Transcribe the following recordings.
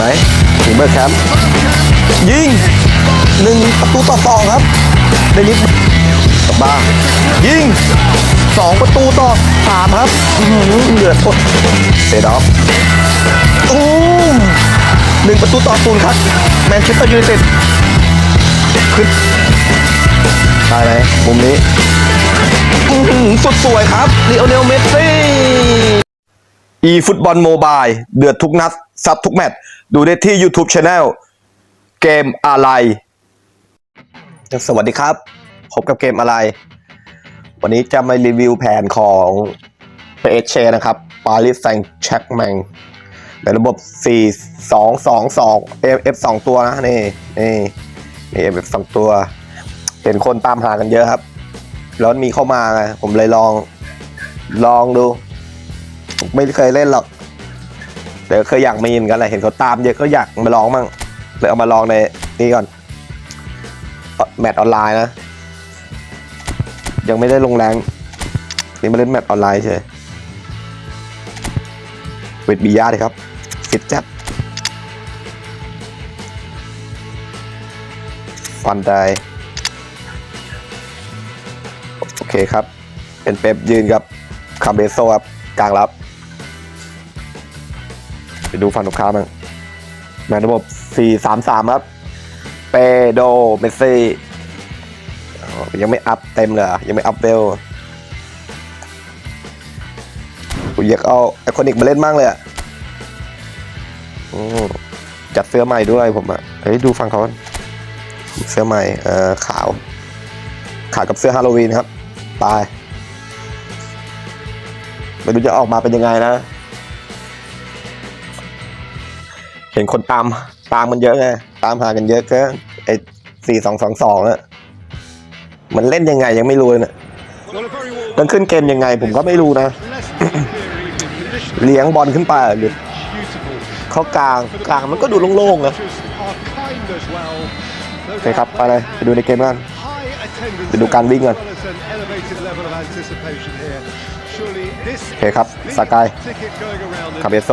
ไหมถึงเบอร์แคมป์ยิงหนึ่งประตูต่อสองครับเดนิสกลับบ้ายิงสองประตูต่อสามครับอื้อหือเหลือทดเซดอฟตูมหนึ่งประตูต่อศูนย์ครับแมนเชสเตอร์ยูไนเต็ดขึ้นได้ไหมมุมนี้สุดสวยครับลีโอเนลเมสซี่ e ฟุตบอลโมบายเดือดทุกนัดซัดทุกแมตช์ ดูได้ที่ YouTube Channel เกมอะไร สวัสดีครับ พบกับเกมอะไร วันนี้จะมารีวิวแผนของ p s g นะครับ Paris Saint-Germain ในระบบ 4 2 2 2 F 2 ตัวนะ นี่ นี่นี่ F 2 ตัว เห็นคนตามหากันเยอะครับ แล้วมีเข้ามาไงผมเลยลอง ลองดู ไม่เคยเล่นหรอก แต่เคยอยากมีเหมือนกันแหละเห็นเขาตามเยอะก็อยากมาลองมั่งเลยเอามาลองในนี่ก่อนแมตช์ออนไลน์นะ ยังไม่ได้ลงแรงนี่มาเล่นแมตช์ออนไลน์เฉยเวทบียาเลยครับฟิตจัดฟันได้โอเคครับ เป็นเป๊ปยืนกับคาเบโซครับกลางรับ ไปดูฝั่งตรงข้ามบ้างในระบบ 4-3-3 ครับ เปโด เมสซี่ ยังไม่อัพเต็มเลยยังไม่อัพเวลกูอยากเอาไอคอนิกมาเล่นมั่งเลยอะจัดเสื้อใหม่ด้วยผมอะ เฮ้ย ดูฟังเขาเสื้อใหม่ เอ่อ ขาว ขาวกับเสื้อฮาโลวีนครับไปไม่รู้จะออกมาเป็นยังไงนะ ห็นคนตามตามมันเยอะไงตามหากันเยอะก็ไอ้สี่สองสองสองอะมันเล่นยังไงยังไม่รู้เลยนะมันขึ้นเกมยังไงผมก็ไม่รู้นะ เลี้ยงบอลขึ้นไปหรือเขากลางกลางมันก็ดูโล่งๆนะโอเคครับไปเลยไปดูในเกมกันไปดูการวิ่งก่อนโอเคครับสกายคาเบโซ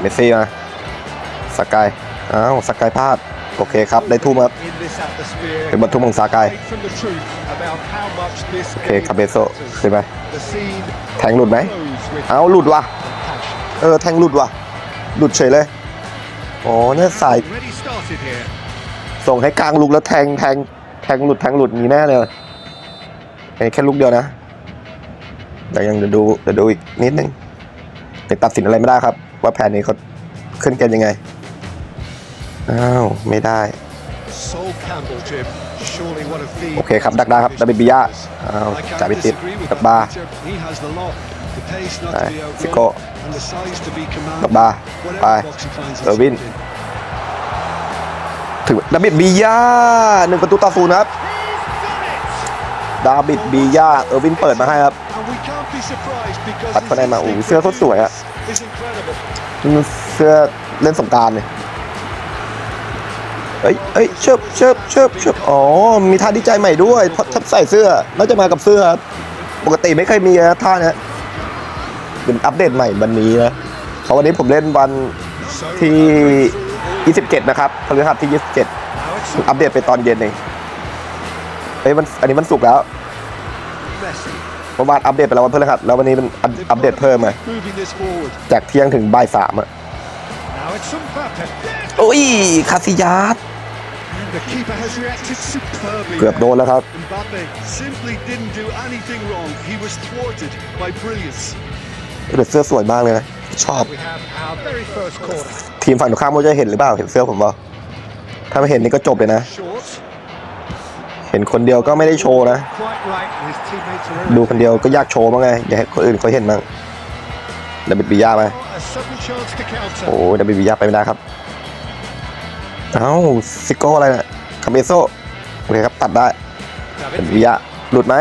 เมสซี่มาสกายอ้าวสกายพลาด โอเคครับ ได้ทุ่มครับเป็นบรรทุกของสกายโอเคคาเบโซขึ้นไปแทงหลุดไหมเอาหลุดว่ะเออแทงหลุดว่ะหลุดเฉยเลยอ๋อเนี่ยสายส่งให้กลางลุกแล้วแทงแทงแทงหลุดแทงหลุดมีแน่เลยไอ้แค่ลูกเดียวนะแต่ยังเดี๋ยวดูเดี๋ยวดูอีกนิดนึง แต่ตัดสินอะไรไม่ได้ครับ ว่าแผนนี้เขาขึ้นเกมยังไง อ้าว ไม่ได้ โอเคครับ ดักได้ครับดับเบิลบิยาอ้าวจ่ายไปติดกับบาร์ไปฟิโก้กับบาร์ไปเออร์วินถึงดาบิดบียาหนึ่งประตูต่อศูนย์ครับดาบิดบียาเออร์วินเปิดมาให้ครับ ปัดคะแนนมาโอ้โหเสื้อโคตรสวยอะนี่เสื้อเล่นสงกรารเลยเอ้ยเอ้ยเชิบเชิบเชิบเชิบอ๋อ มีท่าดีใจใหม่ด้วย เพราะทับใส่เสื้อ น่าจะมากับเสื้อครับปกติไม่เคยมีนะท่าเนี้ยเป็นอัปเดตใหม่วันนี้นะเพราะวันนี้ผมเล่นวันที่ 27 นะครับพฤหัสที่ 27 อัปเดตไปตอนเย็นเองเฮ้ยมันอันนี้มันสุกร์แล้ว เมื่อวานอัปเดตไปแล้ววันพฤหัสแล้ววันนี้มันอัปอัปเดตเพิ่มมาจากเที่ยงถึงบ่ายสามอะโอ้ยคาซิยาสเกือบโดนแล้วครับ เดือดเสื้อสวยมากเลยนะ ชอบ ทีมฝั่งตรงข้ามเขาจะเห็นหรือเปล่า เห็นเสื้อผมเปล่าถ้าไม่เห็นนี่ก็จบเลยนะเห็นคนเดียวก็ไม่ได้โชว์นะ ดูคนเดียวก็ยากโชว์บ้างไงอย่าให้คนอื่นเขาเห็นบ้างดับเบิลบียาไปโอ้ดับเบิลบียาไปไม่ได้ครับ เอ้าซิโก้อะไรนี่ยคาเมโซโอเคครับตัดได้ดับเบิลบียาหลุดไหม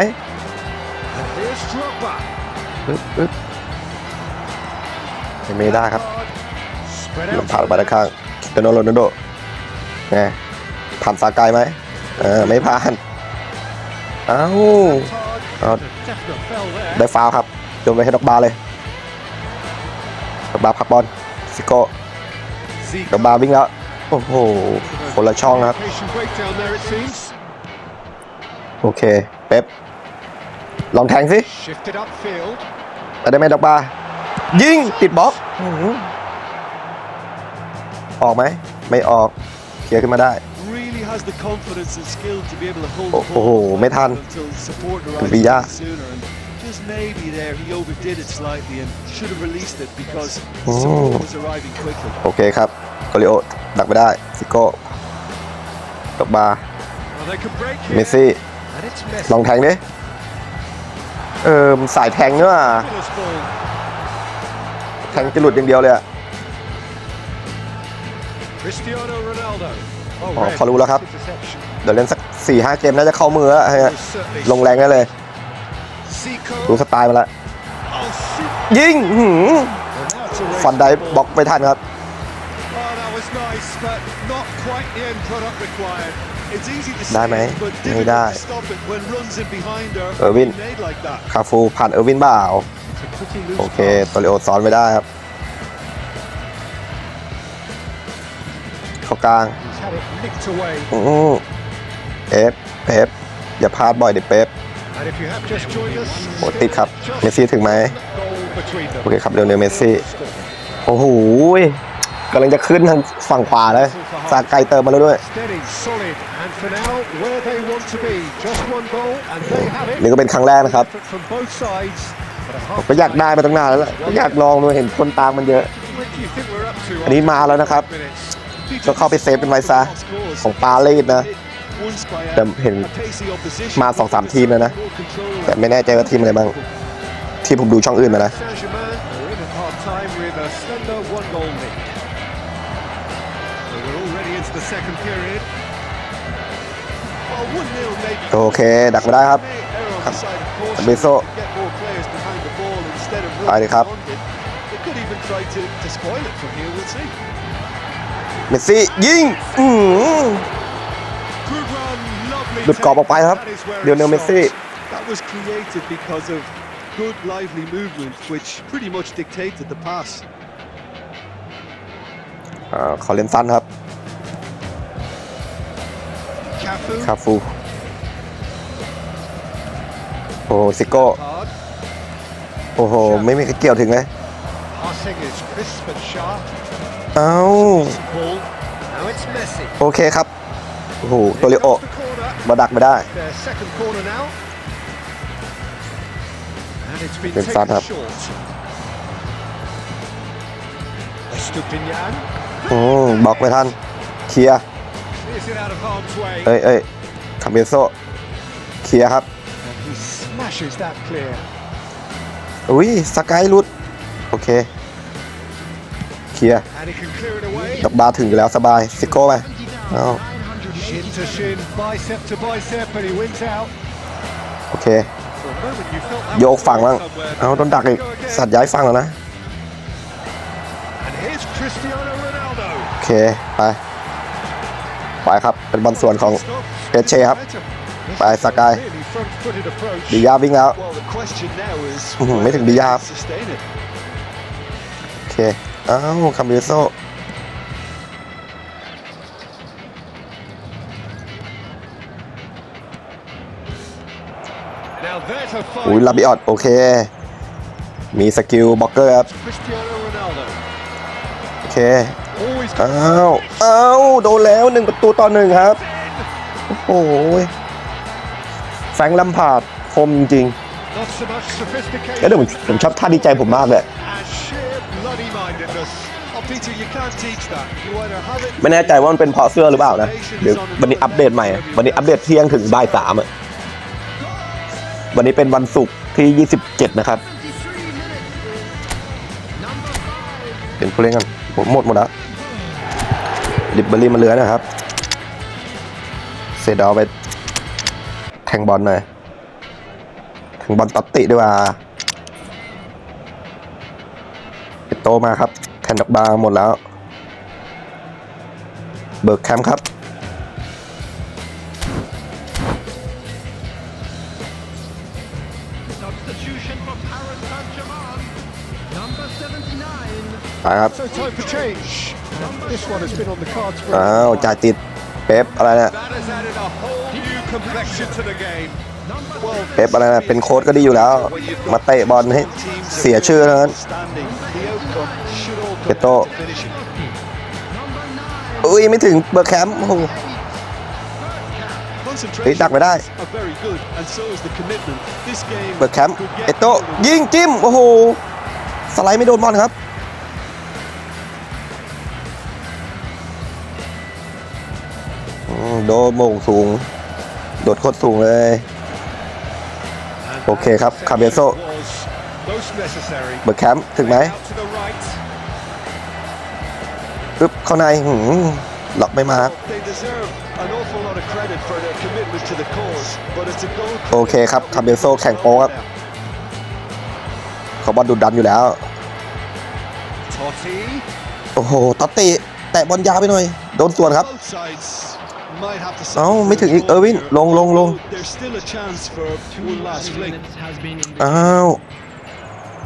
ปึ๊บปึ๊บไม่ได้ครับลงผ่านไปด้านข้างเดโนโรนัลโดไงผ่านสากายไหม เออไม่ผ่าน เอ้าเอาได้ฟาวล์ครับโยนไปให้ดอกบาร์เลยดอกบาร์พักบอลซิโก้ดอกบาวิ่งแล้ว โอ้โห คนละช่องนะครับ Communication breakdown there it seems. โอเค เป๊ปลองแทงสิ Shifted upfield. แต่ได้ไหมดอกบา ยิง ติดบล็อกอื้อหือออกไหม ไม่ออกเคลียร์ขึ้นมาได้ Really has the confidence and skill to be able to hold โอ้ the โห ball ไม่ทัน until support ถึง arrives ปีย่า sooner. And just maybe there he overdid it slightly and should have released it because Oh. support was arriving quickly. โอเคครับโกลิโอดักไม่ได้ซิโก้ดอกบา Well, they could break เม here. สซี่ And it's Messi. ลองแทงดิ เออมนสายแทงเนอะ Fabulous ball. แทงจะหลุดอย่างเดียวเลยอะ Cristiano Ronaldo. Oh, อ๋อ red. เขารู้แล้วครับ Interception. เดี๋ยวเล่นสักสี่ห้าเกมน่าจะเข้ามือแล้วฮะ Was certainly ลงแรงได้เลย Zico. รู้สไตล์มาแล้ว Oh, shoot. ยิงอื้อหือ Well, that's a ฟัน waste ได้ of the บล็อกไม่ทันครับ Oh, that was nice, but not quite the end product required. It's easy to ได้ say, ไหม but ไม่ได้ difficult to stop it when runs in behind are Irvin. being made like that. คาฟูผ่านเออร์วินบ่าว It's a pretty loose โอเค pass. โตริโอซ้อนไม่ได้ครับ เข้ากลาง He's had it nicked away. อื้อเอฟเอฟอย่าพลาดบ่อยเด็กเป๊ป And if you have just joined us, โอ้ติดครับ เมสซี่ถึงไหม goal between them. โอเคครับเร็วเนลเมสซี่ โอ้โหกำลังจะขึ้นทางฝั่งขวาเลยซาไกเติมมาแล้วด้วย Steady, solid, and for now, where they want to be. Just one goal, and they have it. นี่ก็เป็นครั้งแรกนะครับ Effort From both sides. But a ผม half ก็อยากได้มาตั้งนานแล้วแหละก็อยากลองดูเห็นคนตามมันเยอะ What do you think we're up to อันนี้มาแล้วนะครับ ก็เข้าไปเซฟเป็นไว้ซะ ของปาลีดนะเดิมเห็นมาสองสามทีมแล้วนะ แต่ไม่แน่ใจว่าทีมอะไรบ้าง ที่ผมดูช่องอื่นมานะโอเค ดักไม่ได้ครับเบโซไปเลยครับ เมสซี่ยิงอื้อหือ Good run, lovely หลุดกรอบออกไปครับ That is where เดียวเนล it เมสซี่ stops. That was created because of good lively movement which pretty much dictated the pass. อ่าขอเล่นสั้นครับ Cafu คาฟู โอ้ซิโก้ hard. โอ้โห ไม่มีใครเกี่ยวถึงเลย Passing is crisp and sharp. เอ้า Ball. Now it's Messi. โอเคครับ โอ้โหโตริโอ Across the corner. มาดักไม่ได้ Their second corner now. And it's been Good taken start up. short. Estupinian อืมบล็อกไม่ทัน เคลียร์ clears it out of harm's way. เอ้ยเอ้ยคาเบโซเคลียร์ครับ And he smashes that clear. อุ้ยสกายรุด โอเค คลียร์ดับบาถึงอยู่แล้วสบายซิโก้ไปเอาโอเค โยกฝั่งบ้างเอาต้นดักอีก สัตว์ย้ายฝั่งแล้วนะโอเค ไป ไปครับ เป็นบอลส่วนของเอเช่ครับ ไปสกายดียาวิ่งแล้วไม่ถึงดียาโอเค อ้าวคาเบโซอุ้ยลาบิออดโอเค มีสกิลบล็อกเกอร์ครับ โอเค อ้าวอ้าวโดนแล้วหนึ่งประตูต่อหนึ่งครับ โอ้โหแฟงลัมพาดคมจริง not so much ๆ sophistication เอ้ยเดี๋ยวผมผมชอบท่าดีใจผมมากเลยไม่แน่ใจว่ามันเป็นเพราะเสื้อหรือเปล่านะเดี๋ยววันนี้อัปเดตใหม่ วันนี้อัปเดตเที่ยงถึงบ่ายสามอะวันนี้เป็นวันศุกร์ที่ 27 นะครับเป็นผู้เล่นกันผมหมดหมดแล้วลิบเบอรี่มาเหลือนะครับ เซดอาไปแทงบอลหน่อย บอลตัดติดีกว่าเอโตมาครับแทนดอกบาร์หมดแล้ว เบิร์กแคมป์ครับ Substitution for Paris Saint-Germain. Number 79, ไปครับ So time for change. This one has been on the cards for อ้าวจ่ายติดเป๊ปอะไรเนี่ย เป๊ปอะไรนะเป็นโค้ดก็ดีอยู่แล้ว มาเตะบอลให้เสียชื่อแล้วนั้นเปโตอุ้ยไม่ถึงเบอร์แคมป์โอ้ตีดักไปได้ เบิร์แคมป์เอโตยิงจิ้ม โอ้โห สไลด์ไม่โดนบอลครับ โดนมงสูง โดดโคตรสูงเลย โอเคครับ คาเบโซเบอร์แคมป์ถึงไหมปึ๊บเข้าในหืมหลอกไม่มาโอเคครับ คาเบโซแข่งโป๊ครับเขาบอลดุดันอยู่แล้ว โอ้โหตัดติแตะบอลยาวไปหน่อย โดนส่วนครับ Both sides might have to เอ้า settle ไม่ถึง for อีก a เออร์วิน draw ลงลงลง here. There's still a chance for one last fling. has been in อ้าว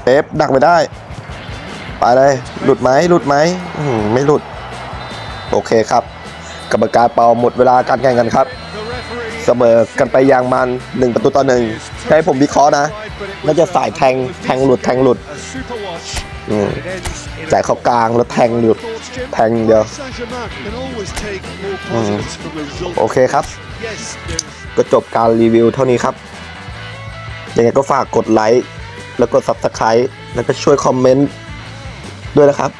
เป๊ปดักไม่ได้ ไปเลยหลุดไหมหลุดไหมอื้อหือไม่หลุด โอเคครับ กรรมการเป่าหมดเวลาการแข่งกันครับ The referee เสมอกันไปอย่างมันหนึ่งประตูต่อหนึ่งให้ผมวิเคราะห์นะน่าจะสายแทงแทงหลุดแทงหลุด A super watch. อืม It ends in a จ่ายเข้ากลางแล้วแทงหลุด thoughts, Jim. แทงเดียว Saint-Germain can always take more positives from the result. โอเคครับ Yes, there's ก็จบการรีวิวเท่านี้ครับ ยังไงก็ฝากกดไลค์ แล้วกด Subscribe แล้วก็ช่วยคอมเมนต์ด้วยนะครับ